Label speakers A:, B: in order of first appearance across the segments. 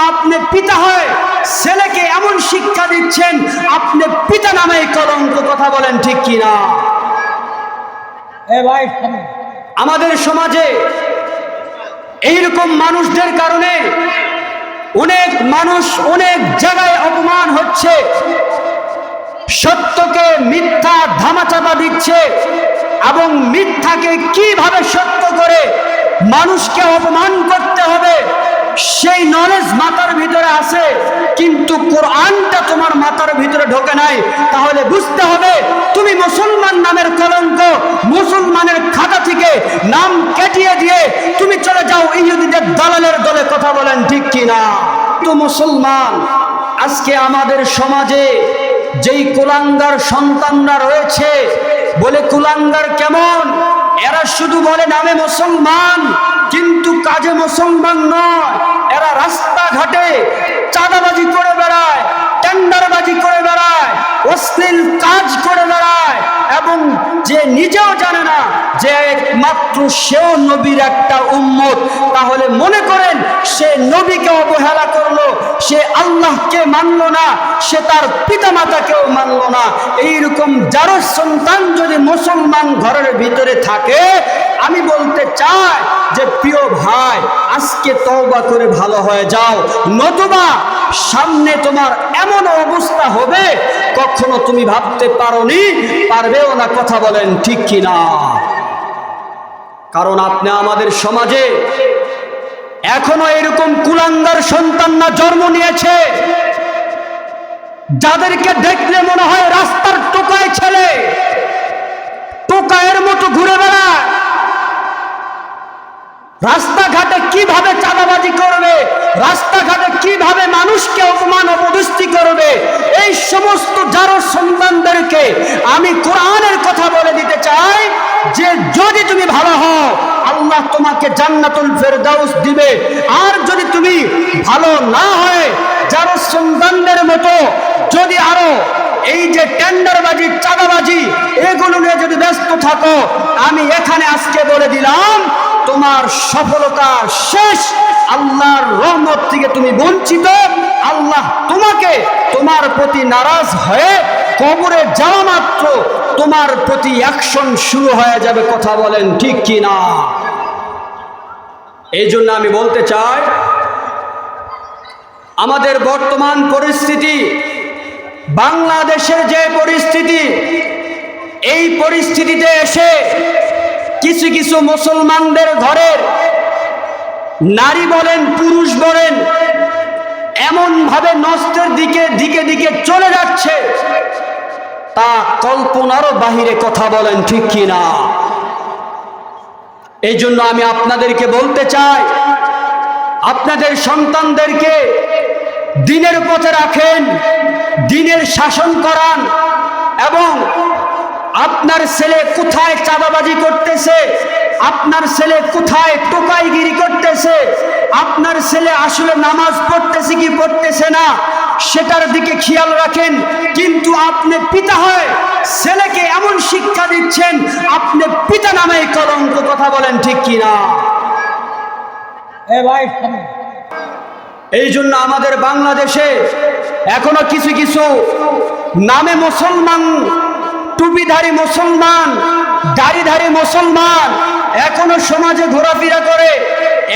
A: আপনি পিতা হয় ছেলেকে এমন শিক্ষা দিচ্ছেন আপনি পিতা নামে কলঙ্ক কথা বলেন ঠিক কিনা। আমাদের সমাজে এইরকম মানুষদের কারণে অনেক মানুষ অনেক জায়গায় অপমান হচ্ছে সত্যকে মিথ্যা ধামাচাপা দিচ্ছে এবং মিথ্যাকে কীভাবে সত্য করে মানুষকে অপমান করতে হবে সেই নলেজ মাথার ভিতরে আছে, কিন্তু কোরআনটা তোমার মাথার ভিতরে ঢোকে নাই। তাহলে বুঝতে হবে, তুমি মুসলমান নামের কলঙ্ক, মুসলমানের খাতা থেকে নাম কেটিয়ে দিয়ে তুমি চলে যাও ইহুদিদের দালালের দলে কথা বলেন, ঠিক কিনা তো মুসলমান, আজকে আমাদের সমাজে যেই কুলাঙ্গার সন্তানরা রয়েছে, বলে কুলাঙ্গার কেমন? এরা শুধু বলে নামে মুসলমান, কিন্তু কাজে মুসলমান নয়, এরা রাস্তাঘাটে চাঁদাবাজি করে বেড়ায়, টেন্ডারবাজি করে বেড়ায়, অশ্লীল কাজ করে বেড়ায়, এবং যে নিজেও জানে না যে একমাত্র সেও নবীর একটা উম্মত। তাহলে মনে করেন, সে নবীকে অবহেলা করল, সে আল্লাহকে মানলো না, সে তার পিতা পিতামাতাকেও মানলো না। এইরকম যারো সন্তান যদি মুসলমান ঘরের ভিতরে থাকে আমি বলতে চাই যে, প্রিয় ভাই, আজকে তওবা করে ভালো হয়ে যাও। নতুবা সামনে তোমার এমন অবস্থা হবে, কখনো তুমি ভাবতে পারোনি, পারবেও না কথা বলেন ঠিক কিনা। কারণ আপনি আমাদের সমাজে এখনও এরকম কুলাঙ্গার সন্তানরা জন্ম নিয়েছে, যাদেরকে দেখলে মনে হয় রাস্তার টোকায় ছেলে, টোকায়ের মতো ঘুরে বেড়ায়। রাস্তাঘাটে কীভাবে চাঁদাবাজি করবে? রাস্তাঘাটে কীভাবে মানুষকে অপমান অপদস্থি করবে? এই সমস্ত যারো সন্তানদেরকে আমি কোরআনের কথা বলে দিতে চাই যে যদি তুমি ভালো হও, আল্লাহ তোমাকে জান্নাতুল ফেরদাউস দিবে। আর যদি তুমি ভালো না হয় যারো সন্তানদের মতো, যদি আরও এই যে টেন্ডারবাজি, চাঁদাবাজি, এগুলো নিয়ে যদি ব্যস্ত থাকো, আমি এখানে আজকে বলে দিলাম তোমার সফলতা শেষ। আল্লাহর রহমত থেকে তুমি বঞ্চিত। আল্লাহ তোমাকে তোমার প্রতি নারাজ হয়ে কবরে যাওয়া মাত্র তোমার প্রতি অ্যাকশন শুরু হয়ে যাবে কথা বলেন ঠিক কি না এই জন্য আমি বলতে চাই, আমাদের বর্তমান পরিস্থিতি, বাংলাদেশের যে পরিস্থিতি, এই পরিস্থিতিতে এসে কিছু কিছু মুসলমানদের ঘরের নারী বলেন, পুরুষ বলেন এমন ভাবে নষ্টের দিকে দিকে দিকে চলে যাচ্ছে। তা কল্পনারও বাহিরে কথা বলেন, ঠিক কি না এই জন্য আমি আপনাদেরকে বলতে চাই, আপনাদের সন্তানদেরকে দিনের পথে রাখেন, দিনের শাসন করান, এবং আপনার ছেলে কোথায় চাঁদাবাজি করতেছে? আপনার ছেলে কোথায় টোকাইগিরি করতেছে? আপনার ছেলে আসলে নামাজ পড়তেছে কি পড়তেছে না? সেটার দিকে খেয়াল রাখেন। কিন্তু আপনি পিতা হয় ছেলেকে এমন শিক্ষা দিচ্ছেন আপনি পিতা নামে কলঙ্ক কথা বলেন ঠিক কিনা। এই জন্য আমাদের বাংলাদেশে এখনও কিছু কিছু নামে মুসলমান টুপিধারী মুসলমান, দাড়িধারী মুসলমান, এখনও সমাজে ঘোরাফেরা করে,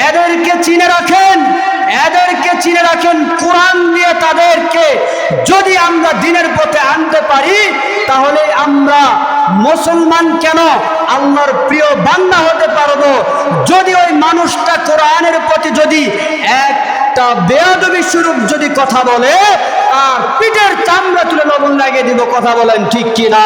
A: এদেরকে চিনে রাখেন, এদেরকে চিনে রাখেন কোরআন দিয়ে তাদেরকে। যদি আমরা দিনের পথে আনতে পারি, তাহলে আমরা মুসলমান কেন? আল্লাহর প্রিয় বান্দা হতে পারব। যদি ওই মানুষটা কোরআনের প্রতি যদি একটা বেয়াদবি স্বরূপ যদি কথা বলে আর পিঠের চামড়া তুলে লবণ লাগিয়ে দিব কথা বলেন ঠিক কিনা?